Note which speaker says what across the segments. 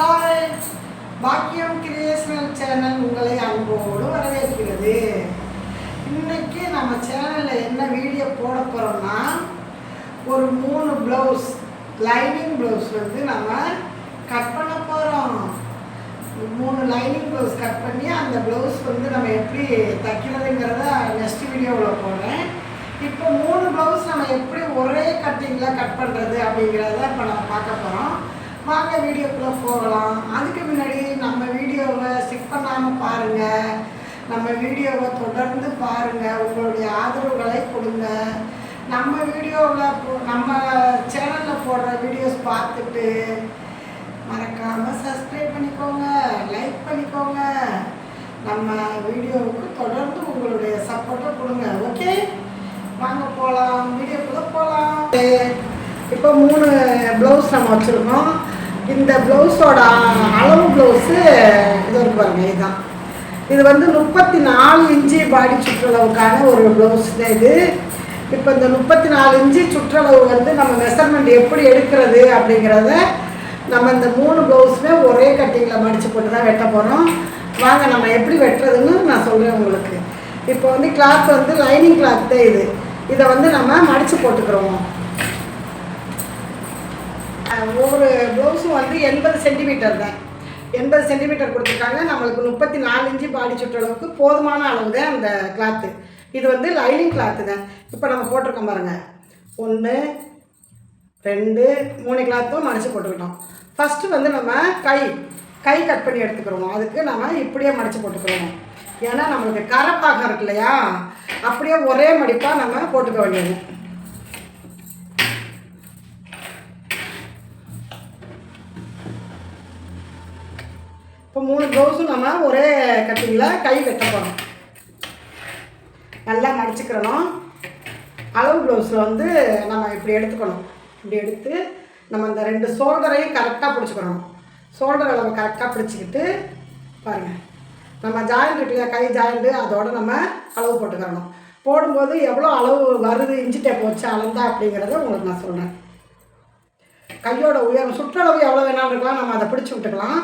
Speaker 1: Hi பாக்கியம் creational channel உங்களை அன்போடு வரவேற்கிறது. இன்னைக்கு நம்ம சேனலில் என்ன வீடியோ போட போகிறோம்னா ஒரு மூணு ப்ளவுஸ் லைனிங் ப்ளவுஸ் வந்து நம்ம கட் பண்ண போகிறோம் மூணு லைனிங் ப்ளவுஸ் கட் பண்ணி அந்த ப்ளவுஸ் வந்து நம்ம எப்படி தைக்கிறதுங்கிறத நெக்ஸ்ட் வீடியோவில் போடுறேன். இப்போ மூணு ப்ளவுஸ் நம்ம எப்படி ஒரே கட்டிங்கில் கட் பண்ணுறது அப்படிங்கிறத இப்போ நம்ம பார்க்க போகிறோம் வாங்க வீடியோக்குள்ளே போகலாம். அதுக்கு முன்னாடி நம்ம வீடியோவை ஸ்கிப் பண்ணாமல் பாருங்கள் நம்ம வீடியோவை தொடர்ந்து பாருங்கள் உங்களுடைய ஆதரவுகளை கொடுங்க. நம்ம வீடியோவில் போ நம்ம சேனலில் போடுற வீடியோஸ் பார்த்துட்டு மறக்காமல் சப்ஸ்கிரைப் பண்ணிக்கோங்க லைக் பண்ணிக்கோங்க. நம்ம வீடியோவுக்கு தொடர்ந்து உங்களுடைய சப்போர்ட்டை கொடுங்க. ஓகே வாங்க போகலாம் வீடியோக்குள்ளே போகலாம் இப்போ மூணு ப்ளவுஸ் நம்ம வச்சுருக்கோம். இந்த ப்ளவுஸோட அளவு ப்ளவுஸு இது இருக்கு பாருங்க இதுதான். இது வந்து முப்பத்தி நாலு இன்ச்சு பாடி சுற்றளவுக்கான ஒரு ப்ளவுஸ் தான் இது. இப்போ இந்த முப்பத்தி நாலு இன்ச்சு சுற்றளவு வந்து நம்ம மெஷர்மெண்ட் எப்படி எடுக்கிறது அப்படிங்கிறத நம்ம இந்த மூணு ப்ளவுஸுமே ஒரே கட்டிங்கில் மடித்து போட்டு தான் வெட்ட போகிறோம் வாங்க நம்ம எப்படி வெட்டுறதுன்னு நான் சொல்கிறேன் உங்களுக்கு. இப்போ வந்து கிளாத் வந்து லைனிங் கிளாத் தான் இது. இதை வந்து நம்ம மடித்து போட்டுக்கிறோம். ஒவ்வொரு ப்ளவுஸும் வந்து எண்பது சென்டிமீட்டர் தான். எண்பது சென்டிமீட்டர் கொடுத்துருக்காங்க. நம்மளுக்கு முப்பத்தி நாலு இன்ச்சு பாடி சுற்றளவுக்கு போதுமான அளவு தான் அந்த கிளாத்து இது வந்து லைனிங் கிளாத்து தான். இப்போ நம்ம போட்டிருக்கோம் பாருங்கள் ஒன்று ரெண்டு மூணு கிளாத்தும் மடித்து போட்டுக்கிட்டோம். ஃபஸ்ட்டு வந்து நம்ம கை கை கட் பண்ணி எடுத்துக்கிறோம் அதுக்கு நம்ம இப்படியே மடித்து போட்டுக்கிறோம் ஏன்னா நம்மளுக்கு கரப்பாகம் இருக்கு இல்லையா? அப்படியே ஒரே மடிப்பாக நம்ம போட்டுக்க வேண்டியது. இப்போ மூணு ப்ளவுஸும் நம்ம ஒரே கட்டிங்கில் கை வெட்ட போகிறோம் நல்லா மடிச்சுக்கிறணும். அளவு ப்ளவுஸில் வந்து நம்ம இப்படி எடுத்துக்கணும். இப்படி எடுத்து நம்ம இந்த ரெண்டு ஷோல்டரையும் கரெக்டாக பிடிச்சிக்கணும். ஷோல்டர் அளவு கரெக்டாக பிடிச்சிக்கிட்டு பாருங்கள் நம்ம ஜாயிண்ட் இருக்கு இல்லையா கை ஜாயிண்ட்டு அதோட நம்ம அளவு போட்டுக்கிறணும். போடும்போது எவ்வளோ அளவு வருது இஞ்சி டேப் வச்சு அளந்தா அப்படிங்கிறத உங்களுக்கு நான் சொல்கிறேன் கையோட உயரம் சுற்றளவு எவ்வளோ வேணாலும் இருக்கலாம். நம்ம அதை பிடிச்சி விட்டுக்கலாம்.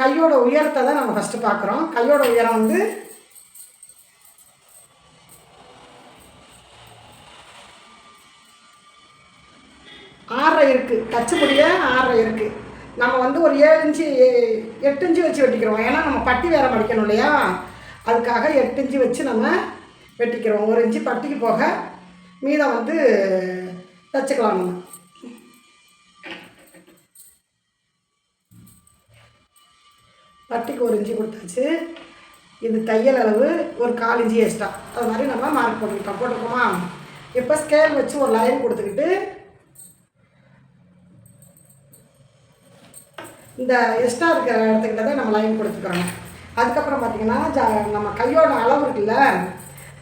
Speaker 1: கையோட உயரத்தை தான் நம்ம ஃபஸ்ட்டு பார்க்குறோம். கையோட உயரம் வந்து ஆறரை இருக்குது தச்சுப்படிய ஆறரை இருக்குது நம்ம வந்து ஒரு ஏழு இன்ச்சு எட்டு இன்ச்சு வச்சு வெட்டிக்கிறோம். ஏன்னா நம்ம பட்டி வேற மடிக்கணும் இல்லையா? அதுக்காக எட்டு இன்ச்சு வச்சு நம்ம வெட்டிக்கிறோம். ஒரு இன்ச்சு பட்டிக்கு போக மீதம் வந்து தச்சுக்கலாம் நம்ம பட்டிக்கு ஒரு இன்ச்சு கொடுத்தாச்சு. இது தையல் அளவு ஒரு கால் இஞ்சி எக்ஸ்ட்ரா அது மாதிரி நம்ம மார்க் போட்டுக்கிட்டோம். போட்டிருக்கோமா? இப்போ ஸ்கேல் வச்சு ஒரு லைன் கொடுத்துக்கிட்டு இந்த எக்ஸ்ட்ரா இருக்கிற இடத்துக்கிட்ட தான் நம்ம லைன் கொடுத்துக்கிறோம். அதுக்கப்புறம் பார்த்தீங்கன்னா ஜா நம்ம கையோட அளவு இருக்குல்ல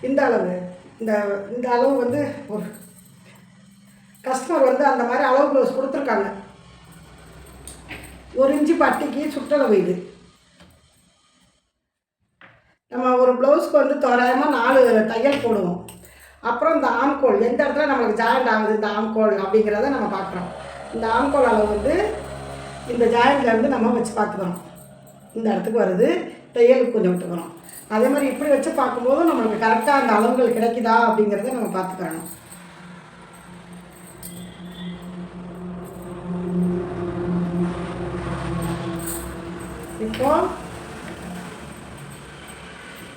Speaker 1: இந்த அளவு. இந்த இந்த அளவு வந்து ஒரு கஸ்டமர் வந்து அந்த மாதிரி அளவு க்ளவுஸ் கொடுத்துருக்காங்க. ஒரு இன்ச்சு பட்டிக்கு சுற்றளவு இது. நம்ம ஒரு ப்ளவுஸ்க்கு வந்து தோராயமாக நாலு தையல் போடுவோம். அப்புறம் இந்த ஆம்கோல் எந்த இடத்துல நம்மளுக்கு ஜாயிண்ட் ஆகுது இந்த ஆம்கோல் அப்படிங்கிறத நம்ம பார்க்குறோம். இந்த ஆம்கோல் அளவு வந்து இந்த ஜாயிண்ட்லேருந்து நம்ம வச்சு பார்த்துக்கிறோம் இந்த இடத்துக்கு வருது தையலுக்கு கொஞ்சம் விட்டுக்கிறோம் அதே மாதிரி இப்படி வச்சு பார்க்கும்போது நம்மளுக்கு கரெக்டாக அந்த அளவுகள் கிடைக்குதா அப்படிங்கிறத நம்ம பார்த்துக்கணும். இப்போ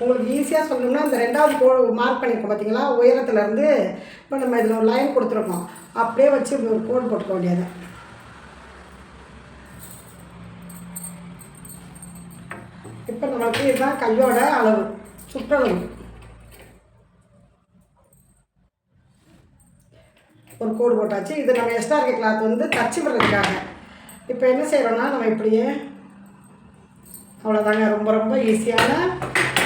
Speaker 1: உங்களுக்கு ஈஸியாக சொல்லணும்னா இந்த ரெண்டாவது கோ மார்க் பண்ணியிருக்கோம் பார்த்தீங்களா உயரத்துலேருந்து இப்போ நம்ம இதில் ஒரு லைன் கொடுத்துருக்கோம். அப்படியே வச்சு ஒரு கோடு போட்டுக்க வேண்டியது. இப்போ நம்மளுக்கு இதுதான் கையோட அளவு சுற்றளவு. ஒரு கோடு போட்டாச்சு. இது நம்ம எக்ஸ்ட்ரா இருக்க கிளாத் வந்து தச்சு விடுறதுக்காக இப்போ என்ன செய்கிறோன்னா நம்ம இப்படியே அவ்வளோதாங்க ரொம்ப ரொம்ப ஈஸியான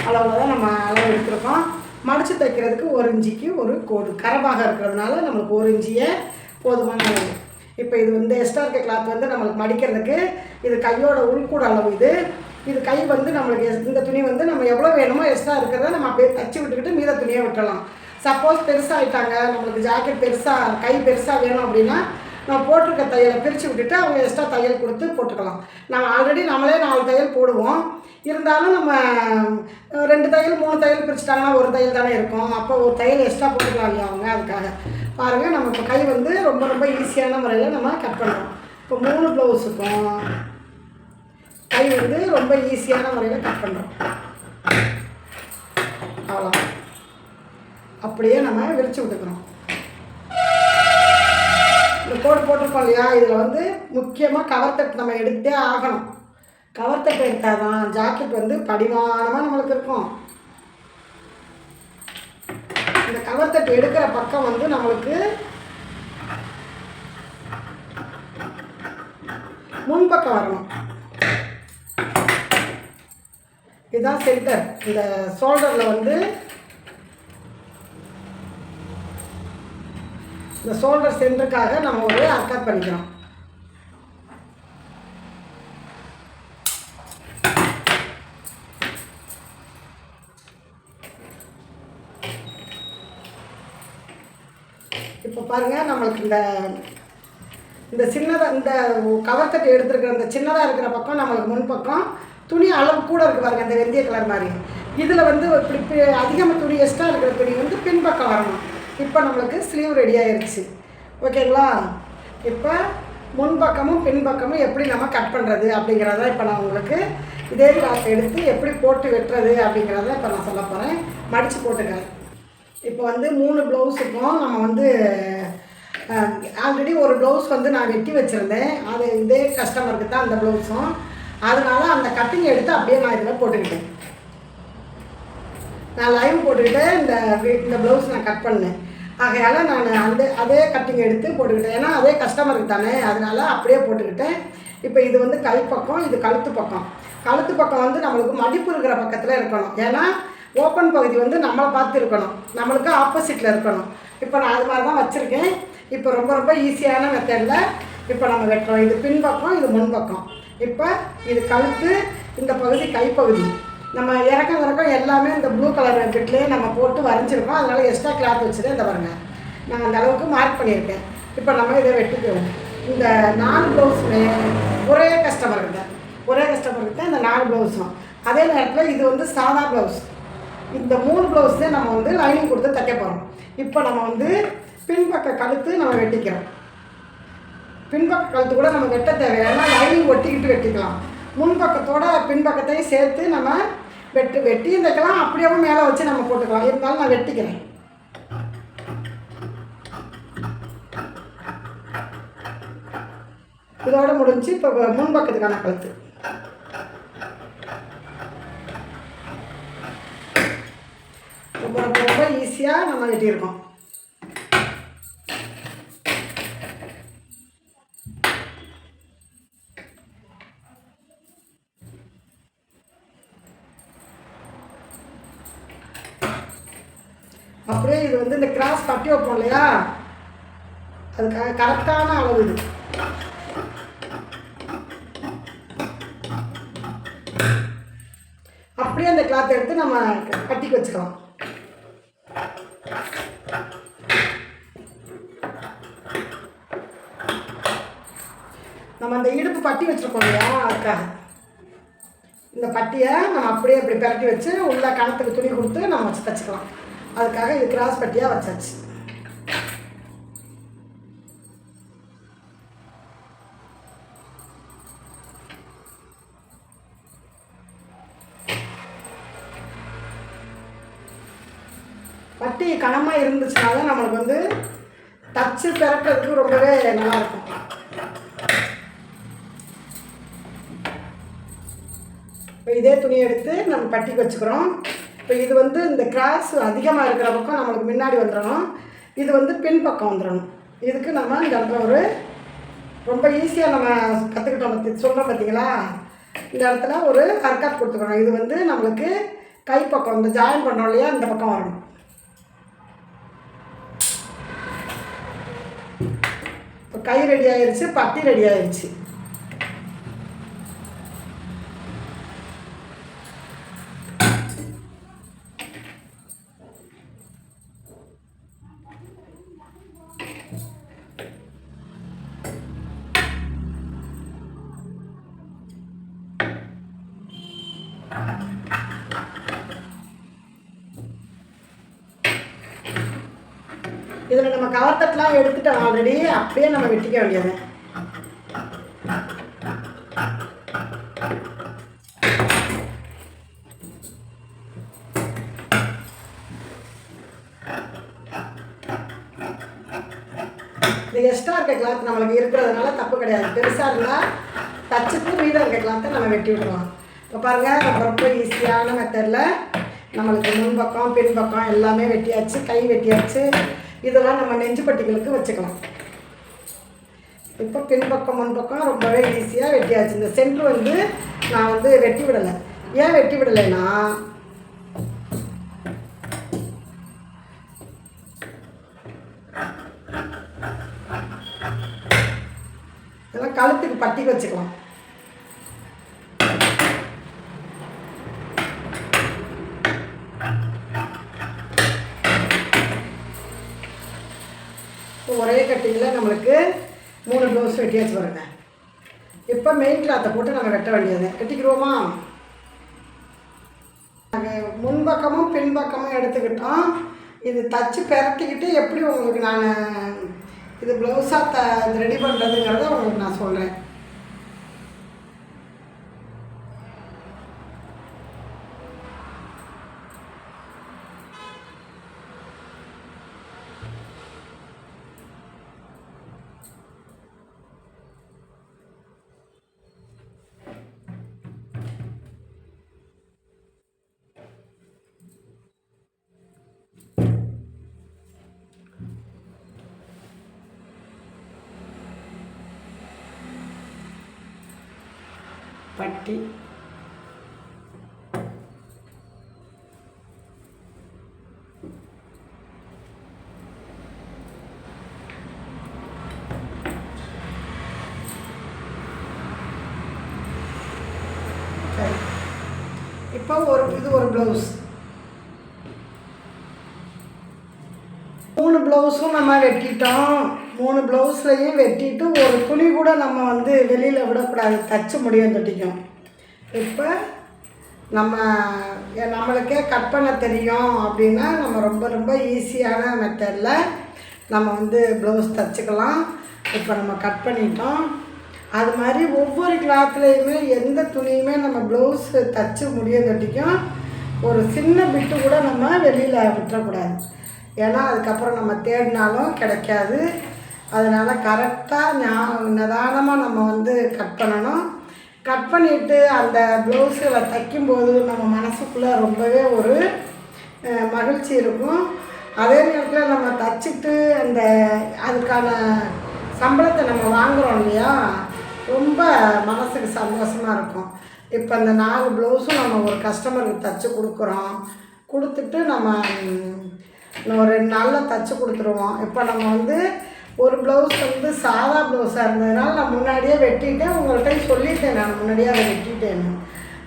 Speaker 1: அளவில் தான் நம்ம அளவு எடுத்துருக்கோம். மடித்து தைக்கிறதுக்கு ஒரு இஞ்சிக்கு ஒரு கோடு. கரமாக இருக்கிறதுனால நம்மளுக்கு ஒரு இஞ்சியே போதுமான அளவு. இப்போ இது வந்து எக்ஸ்ட்ரா இருக்க கிளாத் வந்து நம்மளுக்கு மடிக்கிறதுக்கு இது கையோட உள்கூட அளவு இது. இது கை வந்து நம்மளுக்கு இந்த துணி வந்து நம்ம எவ்வளோ வேணுமோ எக்ஸ்ட்ரா இருக்கிறத நம்ம அப்படியே தச்சு விட்டுக்கிட்டு மீத துணியை விட்டுறலாம். சப்போஸ் பெருசாகிட்டாங்க நம்மளுக்கு ஜாக்கெட் பெருசாக கை பெருசாக வேணும் அப்படின்னா நம்ம போட்டிருக்க தையலை பிரித்து விட்டுட்டு அவங்க எக்ஸ்ட்ரா தையல் கொடுத்து போட்டுக்கலாம். நம்ம ஆல்ரெடி நம்மளே நாலு தையல் போடுவோம். இருந்தாலும் நம்ம ரெண்டு தையல் மூணு தையல் பிரிச்சுட்டாங்கன்னா ஒரு தையல் தானே இருக்கும். அப்போ ஒரு தையல் எக்ஸ்ட்ரா போட்டுக்கலாம் இல்லையா அவங்க அதுக்காக. பாருங்கள் நம்ம இப்போ கை வந்து ரொம்ப ரொம்ப ஈஸியான முறையில் நம்ம கட் பண்ணுறோம் இப்போ மூணு ப்ளவுஸுக்கும் கை வந்து ரொம்ப ஈஸியான முறையில் கட் பண்ணுறோம் அவ்வளோ அப்படியே நம்ம விரிச்சு விட்டுக்கிறோம். கோடு போட்டிருக்கோம் இல்லையா? இதில் வந்து முக்கியமாக கவர் தட்டு நம்ம எடுத்தே ஆகணும். கவர் தட்டு எடுத்தால் தான் ஜாக்கெட் வந்து படிமானமாக நம்மளுக்கு இருக்கும். இந்த கவர் தட்டு எடுக்கிற பக்கம் வந்து நம்மளுக்கு முன்பக்கம் வரணும். இதுதான் சென்டர் இந்த ஷோல்டரில் வந்து இந்த ஷோல்டர் சென்டருக்காக நம்ம ஒரு அக்கட் பண்ணிக்கிறோம். இப்போ பாருங்கள் நம்மளுக்கு இந்த இந்த சின்னதாக இந்த கவர் தட்டு எடுத்துருக்கிற இந்த சின்னதாக இருக்கிற பக்கம் நம்மளுக்கு முன்பக்கம் துணி அளவு கூட இருக்கு பாருங்க இந்த வெந்தய கலர் மாதிரி. இதில் வந்து இப்படி அதிகமாக துணி எக்ஸ்ட்ரா இருக்கிற துணி வந்து பின்பக்கம் வரணும். இப்போ நம்மளுக்கு ஸ்லீவ் ரெடி ஆயிருச்சு. ஓகேங்களா இப்போ முன்பக்கமும் பின்பக்கமும் எப்படி நம்ம கட் பண்ணுறது அப்படிங்கிறத இப்போ நான் உங்களுக்கு இதே கிளாஸ் எடுத்து எப்படி போட்டு வெட்டுறது அப்படிங்கிறத இப்போ நான் சொல்ல போகிறேன் மடித்து போட்டுக்கிறேன் இப்போ வந்து மூணு ப்ளவுஸுக்கும் நம்ம வந்து ஆல்ரெடி ஒரு ப்ளவுஸ் வந்து நான் வெட்டி வச்சுருந்தேன். அது இதே கஸ்டமருக்கு தான் அந்த ப்ளவுஸும் அதனால் அந்த கட்டிங் எடுத்து அப்படியே நான் இதில் போட்டுக்கிட்டேன். நான் லைவ் போட்டுக்கிட்டு இந்த இந்த ப்ளவுஸ் நான் கட் பண்ணேன். ஆகையால் நான் அந்த அதே கட்டிங் எடுத்து போட்டுக்கிட்டேன். ஏன்னா அதே கஸ்டமருக்கு தானே. அதனால் அப்படியே போட்டுக்கிட்டேன். இப்போ இது வந்து கை பக்கம் இது கழுத்து பக்கம். கழுத்து பக்கம் வந்து நம்மளுக்கு மடிப்பு இருக்கிற பக்கத்தில் இருக்கணும். ஏன்னா ஓப்பன் பகுதி வந்து நம்மளை பார்த்து இருக்கணும். நம்மளுக்கு ஆப்போசிட்டில் இருக்கணும். இப்போ நான் அது மாதிரி தான் வச்சுருக்கேன். இப்போ ரொம்ப ரொம்ப ஈஸியான மெத்தடில் இப்போ நம்ம வெட்டுறோம். இது பின்பக்கம் இது முன்பக்கம். இப்போ இது கழுத்து இந்த பகுதி கைப்பகுதி. நம்ம இறக்கம் இறக்கம் எல்லாமே இந்த ப்ளூ கலர் கிட்லேயே நம்ம போட்டு வரைஞ்சிருக்கோம். அதனால் எக்ஸ்ட்ரா கிளாத் வச்சுட்டு இந்த பாருங்க. நான் அந்த அளவுக்கு மார்க் பண்ணியிருக்கேன். இப்போ நம்ம இதை வெட்டிக்கிறோம் இந்த நாலு ப்ளவுஸுமே ஒரே கஸ்டமர்கிட்ட ஒரே கஸ்டமர்கிட்ட இந்த நாலு ப்ளவுஸும் அதே நேரத்தில் இது வந்து சாதா ப்ளவுஸ் இந்த மூணு ப்ளவுஸ் நம்ம வந்து லைனிங் கொடுத்து தைக்க போகிறோம் இப்போ நம்ம வந்து பின்பக்க கழுத்து நம்ம வெட்டிக்கிறோம். பின்பக்க கழுத்து கூட நம்ம வெட்ட தேவையான லைனிங் ஒட்டிக்கிட்டு வெட்டிக்கலாம். முன்பக்கத்தோட பின்பக்கத்தையும் சேர்த்து நம்ம வெட்டு வெட்டி தைக்கலாம் அப்படியேவும் மேலே வச்சு நம்ம போட்டுக்கலாம். இருந்தாலும் நான் வெட்டிக்கிறேன். இதோட முடிஞ்சு இப்போ முன்பக்கத்துக்கான கழுத்து. ரொம்ப ரொம்ப ரொம்ப ஈஸியாக நம்ம வெட்டியிருக்கோம். இல்லையா? அது க கரெக்டான அளவு இது. அப்படியே அந்த கிளாத் எடுத்து நம்ம கட்டிக்கு வச்சுக்கலாம். நம்ம அந்த இடுப்பு பட்டி வச்சுருக்கோம் இல்லையா அதுக்காக. இந்த பட்டியை நம்ம அப்படியே இப்படி பரட்டி வச்சு உள்ள கணத்துக்கு துணி கொடுத்து நம்ம வச்சு தச்சுக்கலாம். அதுக்காக இது கிராஸ் பட்டியாக வச்சாச்சு. பட்டி கனமாக இருந்துச்சுனால நம்மளுக்கு வந்து தச்சு திறக்கிறதுக்கு ரொம்பவே நல்லா இருக்கும். இப்போ இதே துணி எடுத்து நம்ம பட்டிக்கு வச்சுக்கிறோம். இப்போ இது வந்து இந்த கிராஸ் அதிகமாக இருக்கிற பக்கம் நம்மளுக்கு முன்னாடி வந்துடணும் இது வந்து பின் பக்கம் வந்துடணும் இதுக்கு நம்ம இந்த இடத்துல ஒரு ரொம்ப ஈஸியாக நம்ம கற்றுக்கிட்டோம் பற்றி சொல்கிறோம் பார்த்தீங்களா இந்த இடத்துல ஒரு அர்க்காட் கொடுத்துக்கணும். இது வந்து நம்மளுக்கு கை பக்கம் இந்த ஜாயின் பண்ணோம் இல்லையா இந்த பக்கம் வரணும். கை ரெடி ஆயிருச்சு பட்டி ரெடி ஆயிருச்சு. கவர் தட்டெலாம் எடுத்துட்டோம் ஆல்ரெடி அப்படியே நம்ம வெட்டிக்க வேண்டியது. இது எக்ஸ்ட்ரா இருக்க கிளாத் நம்மளுக்கு இருக்கிறதுனால தப்பு கிடையாது. பெருசாக இருந்தால் தச்சுட்டு மீதம் இருக்க கிளாத்தை நம்ம வெட்டி விடுவோம் இப்போ பாருங்கள் ரொம்ப ரொம்ப ஈஸியான மெத்தடில் நம்மளுக்கு முன்பக்கம் பின்பக்கம் எல்லாமே வெட்டியாச்சு கை வெட்டியாச்சு. இதெல்லாம் நம்ம நெஞ்சு பட்டிகளுக்கு வச்சுக்கலாம். இப்போ பின்பக்கம் முன்பக்கம் ரொம்பவே ஈஸியாக வெட்டியாச்சு. இந்த சென்ட்ரு வந்து நான் வந்து வெட்டி விடலை. ஏன் வெட்டி விடலைன்னா இதெல்லாம் கழுத்துக்கு பட்டி வச்சுக்கலாம். மூணு ப்ளவுஸ் வெட்டியாச்சு பாருங்க. இப்போ மெயின் கிளாத்தை போட்டு நம்ம வெட்ட வேண்டியது கட்டிக்கிடுவோமா நாங்கள் முன்பக்கமும் பின்பக்கமும் எடுத்துக்கிட்டோம். இது தச்சு பெரட்டிக்கிட்டு எப்படி உங்களுக்கு நான் இது ப்ளவுஸாக த ரெடி பண்ணுறதுங்கிறத உங்களுக்கு நான் சொல்கிறேன் பட்டி. சரி இப்போ ஒரு இது ஒரு ப்ளவுஸ் மூணு ப்ளவுஸும் நம்ம வெட்டிட்டோம். மூணு ப்ளவுஸ்லையும் வெட்டிட்டு ஒரு துணி கூட நம்ம வந்து வெளியில் விடக்கூடாது. தச்சு முடியும் தொட்டிக்கும் இப்போ நம்ம நம்மளுக்கே கட் பண்ண தெரியும் அப்படின்னா நம்ம ரொம்ப ரொம்ப ஈஸியான மெத்தடில் நம்ம வந்து ப்ளவுஸ் தச்சுக்கலாம். இப்போ நம்ம கட் பண்ணிட்டோம். அது மாதிரி ஒவ்வொரு கிளாத்லேயுமே எந்த துணியுமே நம்ம ப்ளவுஸ் தச்சு முடியும் தொட்டிக்கும் ஒரு சின்ன பிட்டு கூட நம்ம வெளியில் விட்டுறக்கூடாது. ஏன்னா அதுக்கப்புறம் நம்ம தேடினாலும் கிடைக்காது. அதனால் கரெக்டாக ஞாபகம் நிதானமாக நம்ம வந்து கட் பண்ணணும். கட் பண்ணிவிட்டு அந்த ப்ளவுஸுகளை தைக்கும்போது நம்ம மனசுக்குள்ளே ரொம்பவே ஒரு மகிழ்ச்சி இருக்கும். அதே நேரத்தில் நம்ம தச்சுட்டு அந்த அதுக்கான சம்பளத்தை நம்ம வாங்குறோம் இல்லையா? ரொம்ப மனசுக்கு சந்தோஷமாக இருக்கும். இப்போ அந்த நாலு ப்ளவுஸும் நம்ம ஒரு கஸ்டமருக்கு தச்சு கொடுக்குறோம். கொடுத்துட்டு நம்ம ஒரு ரெண்டு நாளில் தச்சு கொடுத்துருவோம். இப்போ நம்ம வந்து ஒரு ப்ளவுஸ் வந்து சாதா ப்ளவுஸாக இருந்ததுனால நான் முன்னாடியே வெட்டிட்டேன். உங்கள்கிட்ட சொல்லிட்டேன் நான் முன்னாடியே அதை வெட்டிட்டேன்னு.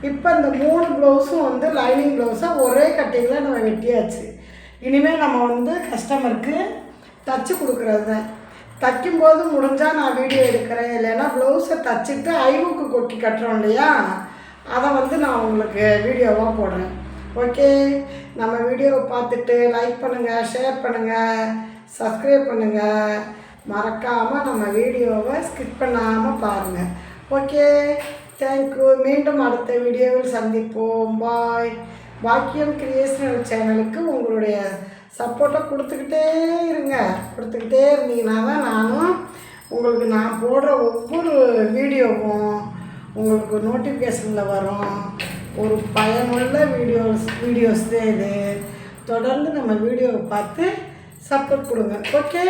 Speaker 1: இப்போ இந்த மூணு ப்ளவுஸும் வந்து லைனிங் ப்ளவுஸாக ஒரே கட்டிங்கில் நம்ம வெட்டியாச்சு. இனிமேல் நம்ம வந்து கஸ்டமருக்கு தச்சு கொடுக்குறது தான் தைக்கும்போது முடிஞ்சால் நான் வீடியோ எடுக்கிறேன். இல்லைன்னா ப்ளவுஸை தச்சுட்டு ஐவுக்கு கொட்டி கட்டுறோம் இல்லையா? அதை வந்து நான் உங்களுக்கு வீடியோவாக போடுறேன். ஓகே நம்ம வீடியோவை பார்த்துட்டு லைக் பண்ணுங்கள் ஷேர் பண்ணுங்கள் சப்ஸ்கிரைப் பண்ணுங்கள் மறக்காமல் நம்ம வீடியோவை ஸ்கிப் பண்ணாமல் பாருங்கள் ஓகே தேங்க்யூ மீண்டும் அடுத்த வீடியோவில் சந்திப்போம். பாய் பாக்கியம் கிரியேஷனல் சேனலுக்கு உங்களுடைய சப்போர்ட்டை கொடுத்துக்கிட்டே இருங்க. கொடுத்துக்கிட்டே இருந்தீங்கன்னா தான் நானும் உங்களுக்கு நான் போடுற ஒவ்வொரு வீடியோவும் உங்களுக்கு நோட்டிஃபிகேஷனில் வரும். ஒரு பயனுள்ள வீடியோஸ் வீடியோஸ் தான் இது. தொடர்ந்து நம்ம வீடியோவை பார்த்து சப்போர்ட் கொடுங்க ஓகே